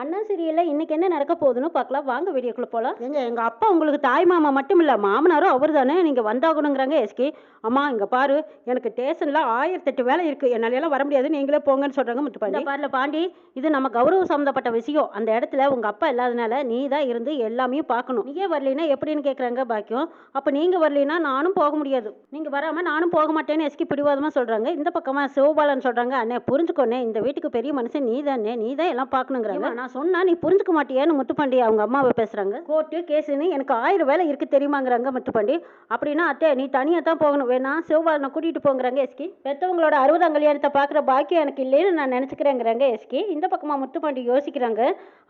அண்ணா சீரியல்ல இன்னைக்கு என்ன நடக்க போகுதுன்னு பார்க்கலாம். வாங்க வீடியோக்குள்ள போலாம். எங்க எங்க அப்பா உங்களுக்கு தாய் மாமா மட்டும் இல்ல மாமனாரும் அவர் தானே நீங்க வந்தாகணுங்கிறாங்க எஸ்கே. அம்மா இங்க பாரு எனக்கு ஸ்டேஷன்ல ஆயிரத்தெட்டு வேலை இருக்கு. என்னால எல்லாம் வர முடியாது நீங்களே போங்கன்னு சொல்றாங்க முத்துப்பாண்டி. பாருல பாண்டி இது நம்ம கௌரவம் சம்மந்தப்பட்ட விஷயம். அந்த இடத்துல உங்க அப்பா இல்லாதனால நீ தான் இருந்து எல்லாமே பார்க்கணும். நீயே வரலைன்னா எப்படின்னு கேக்குறாங்க பாக்கியம். அப்ப நீங்க வரலைன்னா நானும் போக முடியாது. நீங்க வராம நானும் போக மாட்டேன்னு எஸ்கி பிடிவாதமா சொல்றாங்க. இந்த பக்கமா சிவபாலன் சொல்றாங்க அண்ணே புரிஞ்சுக்கோண்ணே இந்த வீட்டுக்கு பெரிய மனுஷன் நீ தானே நீ தான் எல்லாம் பார்க்கணுங்கிறாங்க. நான் சொன்னா நீ புரிஞ்சுக்க மாட்டியான்னு முத்துப்பாண்டி அவங்க அம்மாவை பேசுறாங்க. கோர்ட்டு கேஸுன்னு எனக்கு ஆயிரம் வேலை இருக்கு தெரியுமாங்கிறாங்க முத்துப்பாண்டி. அப்படின்னா அத்தை நீ தனியா தான் போகணும். வேணா சிவபாலனை கூட்டிட்டு போங்கிறாங்க எஸ்கி. பெத்தவங்களோட அறுபதாம் கல்யாணத்தை பார்க்குற பாக்கியம் எனக்கு இல்லைன்னு நான் நினச்சிக்கிறேங்கிறாங்க எஸ்கி. இந்த பக்கமா முத்துப்பாண்டி யோசிக்கிறாங்க.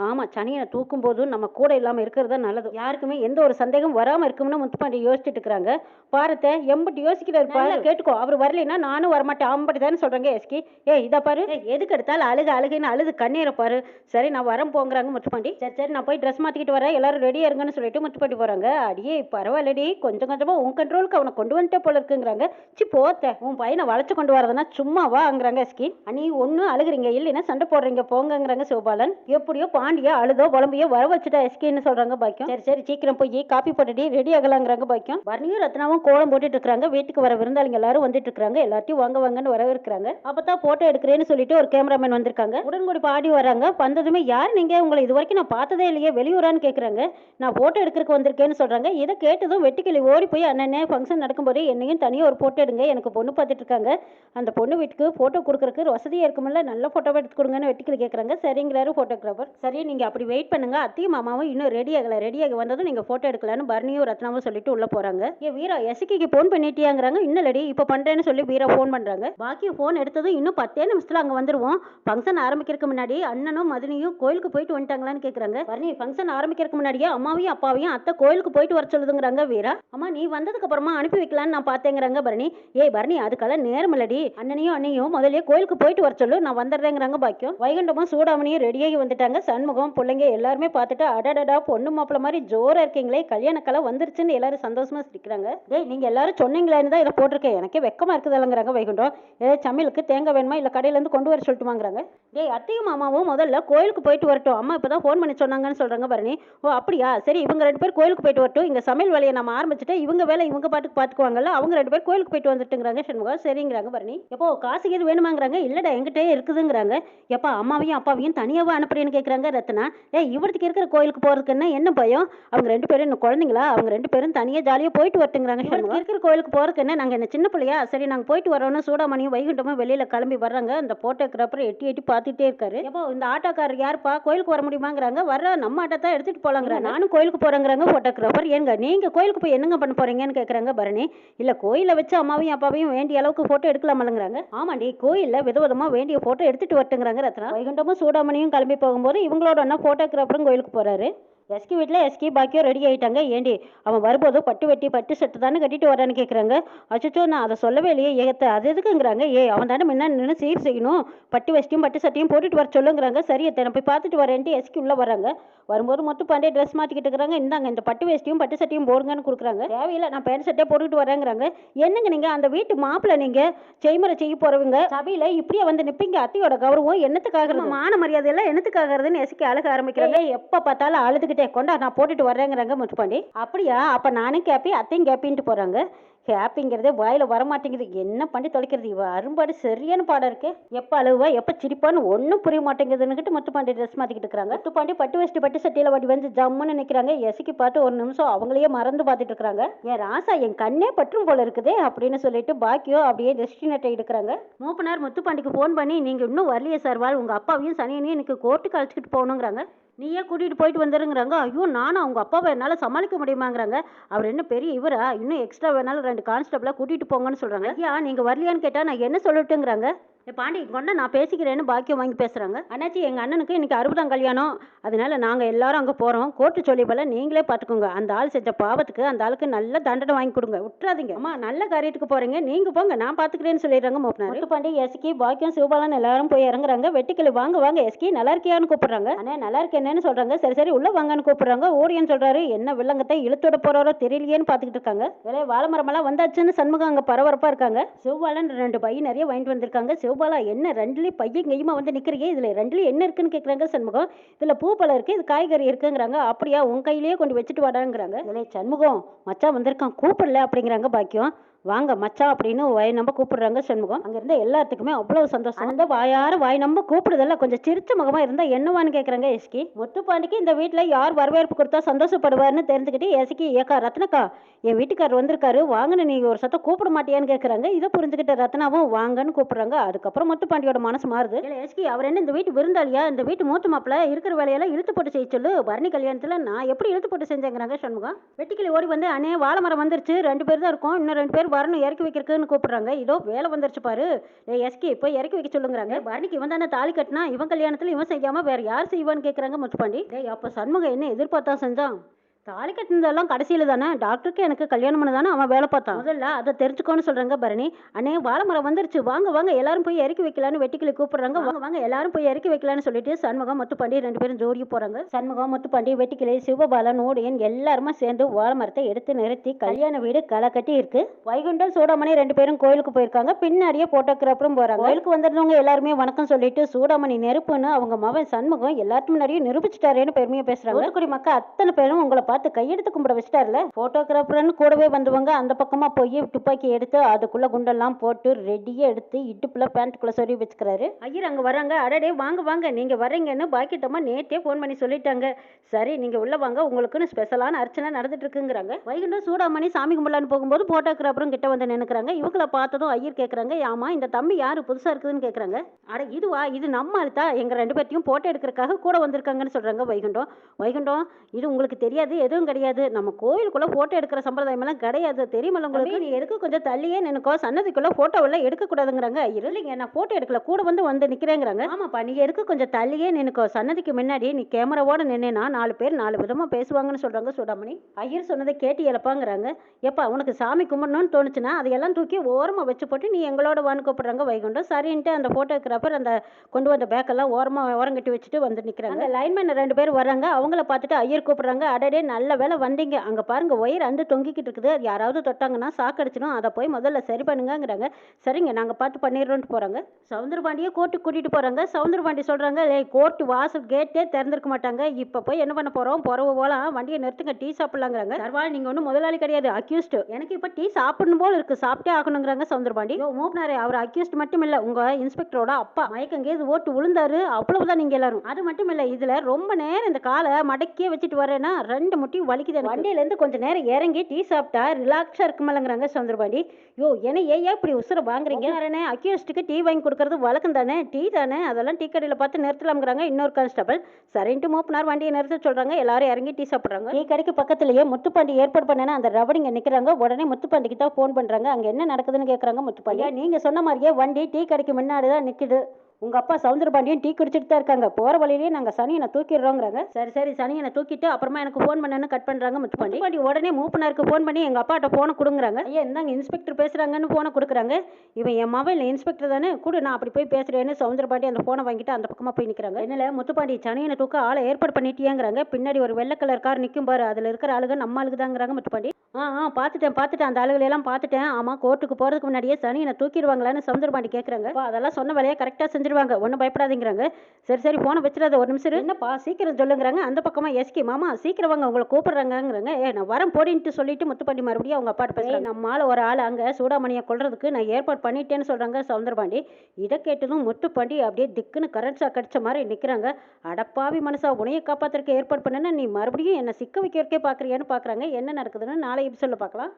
ஆமா சனியனை தூக்கும் போதும் நம்ம கூட இல்லாம இருக்கிறது தான் நல்லது. யாருக்குமே எந்த ஒரு சந்தேகம் வராம இருக்கும்னு முத்துப்பாண்டி யோசிச்சுட்டு இருக்கிறாங்க. பாரத்தை எம்பட்டு யோசிக்கிறாரு பாரு கேட்டுக்கோ. அவர் வரலைன்னா நானும் வரமாட்டேன். ஆம்பட்டி தானே சொல்றாங்க எஸ்கி. ஏய் இதை பாரு. எதுக்கு எடுத்தாலும் அழுகு அழுகுன்னு அழுது கண்ணீரை பாரு. சரி நான் நான் வரேன் போங்கிறாங்க முத்துப்பாண்டி. சரி சரி நான் போய் ட்ரெஸ் மாற்றிக்கிட்டு வரேன் எல்லாரும் ரெடியாக இருங்கன்னு சொல்லிட்டு முத்துப்பாண்டி போகிறாங்க அடியே பரவாயில்லடி கொஞ்சம் கொஞ்சமாக உன் கண்ட்ரோலுக்கு அவனை கொண்டு வந்துட்டே போல இருக்குங்கிறாங்க. சி போத்த உன் பையனை வளைச்சு கொண்டு வரதுன்னா சும்மா வாங்கிறாங்க ஸ்கின் அனி ஒன்றும் அழுகுறீங்க இல்லைன்னா சண்டை போடுறீங்க போங்கங்கிறாங்க சிவபாலன். எப்படியோ பாண்டியா அழுதோ புலம்பியோ வர வச்சுட்டா எஸ்கின்னு சொல்கிறாங்க பாக்கியம். சரி சரி சீக்கிரம் போய் காப்பி போட்டுட்டு ரெடி ஆகலாங்கிறாங்க பாக்கியம். வர்ணியும் ரத்னாவும் கோலம் போட்டுட்டு இருக்காங்க. வீட்டுக்கு வர விருந்தாளிங்க எல்லாரும் வந்துட்டு இருக்காங்க. எல்லாத்தையும் வாங்க வாங்கன்னு வரவேற்கிறாங்க. அப்பதான் போட்டோ எடுக்கிறேன்னு சொல்லிட்டு ஒரு கேமராமேன் வந்திருக்காங்க. உடன்குடி பாடி வராங்க. வந்ததுமே யார் நீங்கள் உங்களை இது வரைக்கும் நான் பார்த்ததே இல்லையே. வெளியூரான்னு கேட்குறாங்க நான் ஃபோட்டோ எடுக்கிறதுக்கு வந்திருக்கேன்னு சொல்கிறாங்க இதை கேட்டதும் வெட்டிக்கிளி ஓடி போய் அண்ணனே ஃபங்க்ஷன் நடக்கும்போது என்னையும் தனியாக ஒரு ஃபோட்டோ எடுங்க. எனக்கு பொண்ணு பார்த்துட்டு இருக்காங்க. அந்த பொண்ணு வீட்டுக்கு ஃபோட்டோ கொடுக்குறக்கு வசதியாக இருக்குமில்ல. நல்ல ஃபோட்டோவை எடுத்து கொடுங்கன்னு வெட்டிக்கிளி கேட்குறாங்க சரிங்கிறாரு ஃபோட்டோகிராஃபர் சரி நீங்கள் அப்படி வெயிட் பண்ணுங்க. அத்தையும் மாமாவும் இன்னும் ரெடி ஆகலை. ரெடியாகி வந்ததும் நீங்கள் ஃபோட்டோ எடுக்கலான்னு பரணியும் ரத்னாவும் சொல்லிட்டு உள்ளே போகிறாங்க ஏ வீரா எஸ்கிக்கு ஃபோன் பண்ணிட்டியாங்கிறாங்க. இன்னும் லடி இப்போ பண்ணுறேன்னு சொல்லி வீரா ஃபோன் பண்ணுறாங்க பாக்கி ஃபோன் எடுத்ததும் இன்னும் பத்தே நிமிஷத்தில் அங்கே வந்துடுவோம் ஃபங்க்ஷன் ஆரம்பிக்கிறதுக்கு முன்னாடி அண்ணனும் மதுனியும் கோயிலுக்கு போயிட்டு வந்துட்டாங்களான்னு கேட்குறாங்க வரணி ஃபங்க்ஷன் ஆரம்பிக்கிறதுக்கு முன்னாடியே அம்மாவையும் அப்பாவையும் அத்தை கோயிலுக்கு போயிட்டு வர சொல்லுதுங்கிறாங்க வீரா. அம்மா நீ வந்ததுக்கு அப்புறமா அனுப்பி வைக்கலான்னு நான் பார்த்தேங்கிறாங்க பரணி. ஏய் பரணி அதுக்கெல்லாம் நேரம் இல்லடி. அண்ணனையும் அண்ணையும் முதல்ல கோயிலுக்கு போயிட்டு வர சொல்லு நான் வந்துடுறேங்கிறாங்க பாக்கியம். வைகுண்டமும் சூடாமணியும் ரெடியாகி வந்துட்டாங்க. சண்முகம் பிள்ளைங்க எல்லாருமே பார்த்துட்டு அடடடா பொண்ணு மாப்பிள்ள மாதிரி ஜோரா இருக்கீங்களே கல்யாண கலை வந்துருச்சுன்னு எல்லாரும் சந்தோஷமா சிரிக்கிறாங்க. டேய் நீங்க எல்லாரும் சொன்னீங்களேன்னு தான் இதை போட்டிருக்கேன். எனக்கே வெக்கமா இருக்குதுல்லங்கிறாங்க வைகுண்டம். ஏதாவது சமையலுக்கு தேங்காய் வேணுமா? இல்லை கடையிலேருந்து கொண்டு வர சொல்லட்டுமாங்கிறாங்க. டேய் அத்தையும் மாமாவும் முதல்ல கோயிலுக்கு போயிட்டு வரட்டும். அம்மா இப்பதான் ஃபோன் பண்ணி சொன்னாங்கன்னு சொல்றாங்க பரணி ஓ அப்படியா? சரி இவங்க ரெண்டு பேர் கோயிலுக்கு போயிட்டு வரட்டும். இங்கே சமையல் வேலையை நம்ம ஆரம்பிச்சுட்டு இவங்க வேலை இவங்க பாட்டுக்கு பார்த்துக்குவாங்கல்ல அவங்க ரெண்டு பேர் கோயிலுக்கு போயிட்டு வந்துட்டுங்கிறாங்க சண்முகா. சரிங்கிறாங்க பரணி எப்போ காசு எது வேணுமாங்கிறாங்க? இல்லடா எங்கிட்டே இருக்குதுங்கிறாங்க. எப்பா அம்மாவையும் அப்பாவையும் தனியாகவும் அனுப்புறேன்னு கேட்குறாங்க ரத்னா. ஏ இவருக்கு இருக்கிற கோயிலுக்கு போறதுக்கு என்ன என்ன பயம்? அவங்க ரெண்டு பேரும் இன்னும் குழந்தைங்களா? அவங்க ரெண்டு பேரும் தனியாக ஜாலியாக போயிட்டு வரட்டுங்கிறாங்க சண்முகம் இருக்கிற கோயிலுக்கு போகிறதுக்கு என்ன நாங்கள் என்ன சின்ன பிள்ளையா? சரி நாங்கள் போயிட்டு வரோம்னு சூடாமணியும் வைகுண்டமும் வெளியில் கிளம்பி வர்றாங்க. அந்த போட்டோகிராஃபர் எட்டி எட்டி பார்த்துட்டே இருக்காரு. எப்போ இந்த ஆட்டோக்காரர் யார் யாருப்பா கோயிலுக்கு வர முடியுமாங்கிறாங்க. வர நம்ம ஆட்டோ தான் எடுத்துட்டு போலாங்கிறாங்க நானும் கோயிலுக்கு போறேங்கிறாங்க போட்டோகிராஃபர் ஏங்க நீங்க கோயிலுக்கு போய் என்னங்க பண்ண போறீங்கன்னு கேட்குறாங்க பரணி. இல்ல கோயிலை வச்சு அம்மாவையும் அப்பாவையும் வேண்டிய அளவுக்கு போட்டோ எடுக்கலாமலங்கிறாங்க ஆமாண்டி கோயில்ல விதவிதமா வேண்டிய போட்டோ எடுத்துட்டு வரட்டுங்கிறாங்க ரத்னா. வைகுண்டமும் சூடாமணியும் கிளம்பி போகும்போது இவங்களோட அண்ணா போட்டோகிராஃபரும் கோயிலுக்கு போறாரு. எஸ்கி வீட்டில் எஸ்கி பாக்கியம் ரெடி ஆயிட்டாங்க. ஏண்டி அவன் வரும்போது பட்டு வெட்டி பட்டு சட்டை தானே கட்டிட்டு வரான்னு கேட்குறாங்க அச்சோ நான் அதை சொல்லவே இல்லையே ஏத்த அது எதுக்குங்கிறாங்க? ஏ அவன் தானே முன்ன நின்று சீர் செய்யணும். பட்டு வெஸ்டியும் பட்டு சட்டையும் போட்டுட்டு வர சொல்லுங்கிறாங்க. சரி நான் போய் பார்த்துட்டு வரேன்ட்டு எஸ்கி உள்ளே வராங்க. வரும்போது மட்டும் பாண்டே ட்ரெஸ் மாற்றிக்கிட்டு இருக்கிறாங்க. இந்தாங்க இந்த பட்டு வேஷ்டியும் பட்டு சட்டையும் போடுங்கன்னு கொடுக்குறாங்க. தேவையில்லை நான் பேண்ட் சட்டையை போட்டுக்கிட்டு வரேங்கிறாங்க. என்னங்க நீங்கள் அந்த வீட்டு மாப்பிள்ளை நீங்கள் செய்முறை செய்ய போகிறவங்க சபையில் இப்படியே வந்து நிற்பீங்க அத்தையோட கௌரவம் என்னத்துக்காக மான மரியாதை எல்லாம் என்னத்துக்காகிறதுன்னு எஸ்கி அழுக ஆரம்பிக்கிறாங்க. எப்போ பார்த்தாலும் அழுதுகிட்டே கொண்டா நான் போட்டுட்டு வர்றேங்கிறாங்க முத்துப்பாண்டி அப்படியா? அப்போ நானும் கேப்பி அத்தையும் கேப்பின்ட்டு போகிறாங்க கேப்பிங்கிறதே வாயில வரமாட்டேங்குது. என்ன பண்ணி தொலைக்கிறது? இவ அரும்பாடு சரியான பாடம் இருக்கு. எப்போ அழுவா எப்போ சிரிப்பான்னு ஒன்றும் புரிய மாட்டேங்குதுன்னுக்கிட்டு முத்துப்பாண்டி ட்ரெஸ் மாற்றிக்கிட்டு இருக்கிறாங்க. முத்துப்பாண்டி பட்டு வச்சு பட்டு சட்டியில் வடி வந்து ஜம்முன்னு நிற்கிறாங்க எசிக்கு பார்த்து ஒரு நிமிஷம் அவங்களையே மறந்து பார்த்துட்டு இருக்கிறாங்க. என் ராசா என் கண்ணே பற்றும் போல இருக்குதே அப்படின்னு சொல்லிட்டு பாக்கியோ அப்படியே டெஸ்டினேட்டை எடுக்கிறாங்க. மூப்பனார் முத்துப்பாண்டிக்கு ஃபோன் பண்ணி நீங்கள் இன்னும் வரலையே சார் வாழ் உங்கள் அப்பாவையும் சனியனையும் எனக்கு கோர்ட்டுக்கு அழைச்சிக்கிட்டு போகணுங்கிறாங்க. நீயே கூட்டிகிட்டு போயிட்டு வந்துருங்கிறாங்க. ஐயோ நானும் அவங்க அப்பாவை என்னால் சமாளிக்க முடியுமாங்கிறாங்க. அவர் என்ன பெரிய இவரா? இன்னும் எக்ஸ்ட்ரா வேணாலும் ரெண்டு கான்ஸ்டபிளாக கூட்டிகிட்டு போங்கன்னு சொல்கிறாங்க ஐயா நீங்கள் வரலையான்னு கேட்டால் நான் என்ன சொல்லட்டுங்கிறாங்க? பாண்டி கொண்டா நான் பேசிக்கிறேன்னு பாக்கியம் வாங்கி பேசுகிறாங்க அண்ணாச்சி எங்கள் அண்ணனுக்கு இன்றைக்கி அறுபதாம் கல்யாணம். அதனால நாங்கள் எல்லாரும் அங்கே போகிறோம் கோர்ட்டு சொல்லி போல நீங்களே பார்த்துக்கோங்க அந்த ஆள் செஞ்ச பாவத்துக்கு அந்த ஆளுக்கு நல்ல தண்டனை வாங்கி கொடுங்க. விட்டுறாதீங்க. அம்மா நல்ல காரியத்துக்கு போகிறீங்க நீங்கள் போங்க. நான் பார்த்துக்கிறேன்னு சொல்லிடுறாங்க மோப்பனார். பாண்டி எஸ்கி பாக்கியம் சிவபாலன் எல்லாரும் போய் இறங்குறாங்க. வெட்டிக்கிளி வாங்க வாங்க. எஸ்கி நல்லா இருக்கியான்னு கூப்பிடுறாங்க. அண்ணா நல்லா இருக்கேன்னு சொல்கிறாங்க சரி சரி உள்ள வாங்கன்னு கூப்பிடுறாங்க. ஓடியன்னு சொல்கிறாரு என்ன வில்லங்கத்தை இழுத்துட போகிறாரோ தெரியலையேன்னு பார்த்துக்கிட்டு இருக்காங்க. வேலை வாழை மரமெல்லாம் வந்தாச்சுன்னு சண்முகம் அங்கே பரபரப்பாக இருக்காங்க. சிவபாலன் ரெண்டு பை நிறைய வாங்கிட்டு வந்திருக்காங்க. சிவ பூபாலா என்ன ரெண்டுலேயும் பையன் கையுமா வந்து நிற்கிறீங்க இதில் ரெண்டுலேயும் என்ன இருக்குன்னு கேட்குறாங்க சண்முகம். இதில் பூப்பழம் இருக்குது இது காய்கறி இருக்குங்கிறாங்க. அப்படியா உன் கையிலேயே கொண்டு வச்சுட்டு வாடாங்கிறாங்க. இதில் சண்முகம் மச்சான் வந்திருக்கான் கூப்பிடல அப்படிங்கிறாங்க பாக்கியம். வாங்க மச்சா அப்படின்னு வாய் நம்ப கூப்பிடுறாங்க சண்முகம். அங்க இருந்த எல்லாத்துக்குமே அவ்வளவு சந்தோஷம். அந்த வாயார வாய் நம்ப கூப்பிடுதல்ல கொஞ்சம் சிரிச்ச முகமா இருந்தா என்னவான்னு கேட்குறாங்க எஸ்கி. முத்துப்பாண்டிக்கு இந்த வீட்டில் யார் வரவேற்பு கொடுத்தா சந்தோஷப்படுவார்னு தெரிஞ்சுக்கிட்டு எஸ்கி ஏக்கா ரத்னக்கா என் வீட்டுக்காரர் வந்திருக்காரு வாங்கன்னு நீங்க ஒரு சத்தம் கூப்பிட மாட்டியான்னு கேட்குறாங்க இதை புரிஞ்சுக்கிட்ட ரத்னாவும் வாங்கன்னு கூப்பிடுறாங்க. அதுக்கப்புறம் முத்துப்பாண்டியோட மனசு மாறுது. இல்லை எஸ்கி அவர் என்ன இந்த வீட்டு விருந்தாளியா? இந்த வீட்டு மூத்த மாப்பிள்ள இருக்கிற வேலையெல்லாம் இழுத்து போட்டு செய்ய சொல்லு. பரணி கல்யாணத்துல நான் எப்படி இழுத்து போட்டு செஞ்சேங்கிறாங்க சண்முகம். வெட்டிக்கிளி ஓடி வந்து அண்ணே வாழை மரம் வந்துருச்சு. ரெண்டு பேர் தான் இருக்கும். இன்னும் ரெண்டு பேர் வரணும் இறக்கி வைக்கிறதுக்குன்னு கூப்பிடுறாங்க. இதோ வேலை வந்துருச்சு பாரு. ஏ எஸ்கி போய் இறக்கி வைக்க சொல்லுங்கிறாங்க. பரணிக்கு இவன் தானே தாலி கட்டினா இவன் கல்யாணத்துல இவன் செய்யாம வேற யார் செய்வான்னு கேக்குறாங்க முத்துப்பாண்டி. அப்ப சண்முகம் என்ன எதிர்பார்த்தா செஞ்சான்? தாலி கட்டினதெல்லாம் கடைசியில தானே? டாக்டருக்கு எனக்கு கல்யாணம் பண்ண தானே அவன் வேலை பார்த்தான். முதல்ல அதை தெரிஞ்சுக்கோன்னு சொல்றாங்க பரணி. அண்ணே வாழை மரம் வந்துருச்சு. வாங்க வாங்க எல்லாரும் போய் இறக்கி வைக்கலான்னு வெட்டிக்கிளி கூப்பிடுறாங்க. வாங்க வாங்க எல்லாரும் போய் இறக்கி வைக்கலான்னு சொல்லிட்டு சண்முகம் முத்துப்பாண்டி ரெண்டு பேரும் ஜோடி போறாங்க. சண்முகம் முத்துப்பாண்டி வெட்டிக்கிளி சிவபாலன் ஓடியன் எல்லாருமே சேர்ந்து வாழை மரத்தை எடுத்து நிறுத்தி கல்யாண வீடு களை கட்டி இருக்கு. வைகுண்டம் சூடாமணி ரெண்டு பேரும் கோயிலுக்கு போயிருக்காங்க. பின்னாடியே போட்டோகிராஃபரும் போறாங்க. கோயிலுக்கு வந்திருந்தவங்க எல்லாருமே வணக்கம் சொல்லிட்டு சூடாமணி நெருப்புன்னு அவங்க மவன் சண்முகம் எல்லாத்து முன்னாடியும் நிரூபிச்சிட்டாரேன்னு பெருமையா பேசுறாங்க. தூத்துக்குடி மக்கள் அத்தனை பேரும் உங்களை பார்த்து பார்த்து கையெடுத்து கும்பிட வச்சிட்டார்ல? போட்டோகிராஃபர்னு கூடவே வந்தவங்க அந்த பக்கமாக போய் துப்பாக்கி எடுத்து அதுக்குள்ளே குண்டெல்லாம் போட்டு ரெடியாக எடுத்து இடுப்புல பேண்ட்டுக்குள்ளே சொல்லி வச்சுக்கிறாரு. ஐயர் அங்கே வராங்க. அடடே வாங்க வாங்க. நீங்கள் வரீங்கன்னு பாக்கிட்டமா நேற்றே ஃபோன் பண்ணி சொல்லிட்டாங்க. சரி நீங்கள் உள்ளே வாங்க. உங்களுக்குன்னு ஸ்பெஷலான அர்ச்சனை நடந்துட்டு இருக்குங்கிறாங்க வைகுண்டம் சூடாமணி சாமி கும்பலான்னு போகும்போது போட்டோகிராஃபரும் கிட்ட வந்து நினைக்கிறாங்க இவங்கள பார்த்ததும் ஐயர் கேட்குறாங்க ஆமா இந்த தம்பி யாரு? புதுசாக இருக்குதுன்னு கேட்குறாங்க அட இதுவா? இது நம்ம அழுத்தா எங்கள் ரெண்டு பேர்த்தையும் போட்டோ எடுக்கிறதுக்காக கூட வந்திருக்காங்கன்னு சொல்கிறாங்க வைகுண்டம். வைகுண்டம் இது உங்களுக்கு தெரியாது. எதுவும் கிடையாது. நம்ம கோயிலுக்குள்ள போட்டோ எடுக்கிற சம்பிரதாயம் எல்லாம் கிடையாது. தெரியுமில்ல உங்களுக்கு? நீ எதுக்கு கொஞ்சம் தள்ளியே நினைக்கோ சன்னதிக்குள்ள போட்டோ எல்லாம் எடுக்க கூடாதுங்கிறாங்க ஐயர் இல்லைங்க நான் போட்டோ எடுக்கல. கூட வந்து வந்து நிக்கிறேங்கிறாங்க. ஆமாப்பா. நீ எதுக்கு கொஞ்சம் தள்ளியே நினைக்கோ சன்னதிக்கு முன்னாடி நீ கேமராவோட நின்னேனா நாலு பேர் நாலு விதமா பேசுவாங்கன்னு சொல்றாங்க சூடாமணி. ஐயர் சொன்னதை கேட்டு இழப்பாங்கிறாங்க. எப்பா உனக்கு சாமி கும்பிடணும்னு தோணுச்சுன்னா அதையெல்லாம் தூக்கி ஓரமா வச்சு போட்டு நீ எங்களோட வான்னு கூப்பிடுறாங்க வைகுண்டம். சரின்ட்டு அந்த போட்டோகிராஃபர் அந்த கொண்டு வந்த பேக்கெல்லாம் ஓரமா ஓரம் கட்டி வச்சுட்டு வந்து நிக்கிறாங்க. லைன்மேன் ரெண்டு பேர் வராங்க அவங்கள பார்த்துட்டு ஐயர் கூப்பிடுறாங்க. அடடே நல்ல வேலை வந்தீங்க. அங்கே பாருங்க ஒயர் அந்து தொங்கிக்கிட்டு இருக்குது. அது யாராவது தொட்டாங்கன்னா சாக்கடிச்சிடும் அதை போய் முதல்ல சரி பண்ணுங்கங்கிறாங்க. சரிங்க நாங்கள் பார்த்து பண்ணிடுறோன்ட்டு போகிறாங்க சவுந்தரபாண்டியே கோர்ட்டுக்கு கூட்டிகிட்டு போகிறாங்க சவுந்தரபாண்டி சொல்கிறாங்க ஏய் கோர்ட்டு வாசல் கேட்டே திறந்துருக்க மாட்டாங்க. இப்போ போய் என்ன பண்ண போகிறோம் போகிறவ போகலாம் வண்டியை நிறுத்துங்க டீ சாப்பிட்லாங்கிறாங்க. சர்வால் நீங்கள் ஒன்றும் முதலாளி கிடையாது. அக்யூஸ்ட் எனக்கு இப்போ டீ சாப்பிடணும் போல இருக்குது சாப்பிட்டே ஆகணுங்கிறாங்க சவுந்தரபாண்டி. யோ அவர் அக்யூஸ்ட் மட்டும் இல்லை. உங்கள் இன்ஸ்பெக்டரோட அப்பா. மயக்கங்கேது ஓட்டு விழுந்தாரு அவ்வளவுதான் நீங்கள் எல்லாரும். அது மட்டும் இல்லை. இதில் ரொம்ப நேரம் இந்த காலை மடக்கியே வச்சுட்டு வரேன்னா ரெண்டு முட்டியும் வலிக்குது எனக்கு. வண்டியில இருந்து கொஞ்ச நேரம் இறங்கி டீ சாப்பிட்டா ரிலாக்ஸா இருக்குமல்லங்கிறாங்க சவுந்தரபாண்டி யோ என்ன ஏன் இப்படி உசுர வாங்குறீங்க? யாரனே அக்யூஸ்டுக்கு டீ வாங்கி கொடுக்கறது வழக்கம் தானே? டீ தானே? அதெல்லாம் டீ கடையில் பார்த்து நிறுத்தலாம்ங்கிறாங்க இன்னொரு கான்ஸ்டபிள் சரின்ட்டு மூப்பனார் வண்டியை நிறுத்த சொல்றாங்க. எல்லாரும் இறங்கி டீ சாப்பிட்றாங்க. டீ கடைக்கு பக்கத்துலயே முத்துப்பாண்டி ஏற்பாடு பண்ணனா அந்த ரவடிங்க நிக்கிறாங்க. உடனே முத்துப்பாண்டிக்கு தான் ஃபோன் பண்றாங்க. அங்க என்ன நடக்குதுன்னு கேக்குறாங்க முத்துப்பாண்டி. "ஐயா, நீங்க சொன்ன மாதிரியே வண்டி டீ கடைக்கு முன்னாடி தான் நிக்குது. உங்க அப்பா சவுந்தரபாண்டியும் டீ குடிச்சிட்டு தான் இருக்காங்க. போற வழியிலேயே நாங்க சனியனை தூக்கிடுறோங்கிறாங்க. சரி சரி சனியனை தூக்கிட்டு அப்புறமா எனக்கு ஃபோன் பண்ணனு கட் பண்றாங்க முத்துப்பாண்டி. முத்துப்பாண்டி உடனே மூப்பனாருக்கு ஃபோன் பண்ணி எங்க அப்பாட்ட போனை கொடுங்குறாங்க. ஐயா இந்தாங்க இன்ஸ்பெக்டர் பேசுறாங்கன்னு போனை கொடுக்குறாங்க. இவன் என் மொபைல் இன்ஸ்பெக்டர் தானே. கூட நான் அப்படி போய் பேசுறேன்னு சவுந்தரபாண்டி அந்த போனை வாங்கிட்டு அந்த பக்கமா போய் நிக்கிறாங்க. என்னல முத்துப்பாண்டி சனியனை தூக்க ஆளை ஏற்பாடு பண்ணிட்டியாங்கிறாங்க. பின்னாடி ஒரு வெள்ளை கலர் கார் நிக்கும் பாரு அதுல இருக்கிற ஆளுங்க நம்ம ஆளுக்கு தாங்கிறாங்க முத்துப்பாண்டி. ஆ ஆ பார்த்துட்டேன் பார்த்துட்டேன் அந்த ஆளுகளை எல்லாம் பார்த்துட்டேன் ஆமா கோர்ட்டுக்கு போறதுக்கு முன்னாடியே சனியனை தூக்கிடுவாங்களான்னு சவுந்தரபாண்டி கேக்குறாங்க. அப்பா, அதெல்லாம் சொன்ன வேலையை கரெக்டா செஞ்சிருவாங்க ஒன்றும் பயப்படாதீங்கிறாங்க. சரி சரி போனை வச்சிடாத ஒரு நிமிஷம். என்னப்பா சீக்கிரம் சொல்லுங்கிறாங்க. அந்த பக்கமா எஸ்கே மாமா சீக்கிரம் வாங்க உங்களை கூப்பிடுறாங்கங்கிறாங்க. ஏ நான் வரேன் போடின்ட்டு சொல்லிட்டு முத்துப்பாண்டி மறுபடியும் அவங்க அப்பாட்ட பேசுறாங்க. நம்ம ஆள் ஒரு ஆள் அங்க சூடாமணியை கொல்றதுக்கு நான் ஏற்பாடு பண்ணிட்டேன்னு சொல்றாங்க சவுந்தரபாண்டி. இதை கேட்டதும் முத்துப்பாண்டி அப்படியே திக்குன்னு கரண்ட் ஷாக் மாதிரி நிக்கிறாங்க. அடப்பாவி மனசா உனையை காப்பாத்துறதுக்கு ஏற்பாடு பண்ணனா நீ மறுபடியும் என்ன சிக்க வைக்கிறதுக்கே பாக்குறியான்னு பாக்குறாங்க. என்ன நடக்குதுன்னு நாளை எபிசோட்ல பார்க்கலாம்.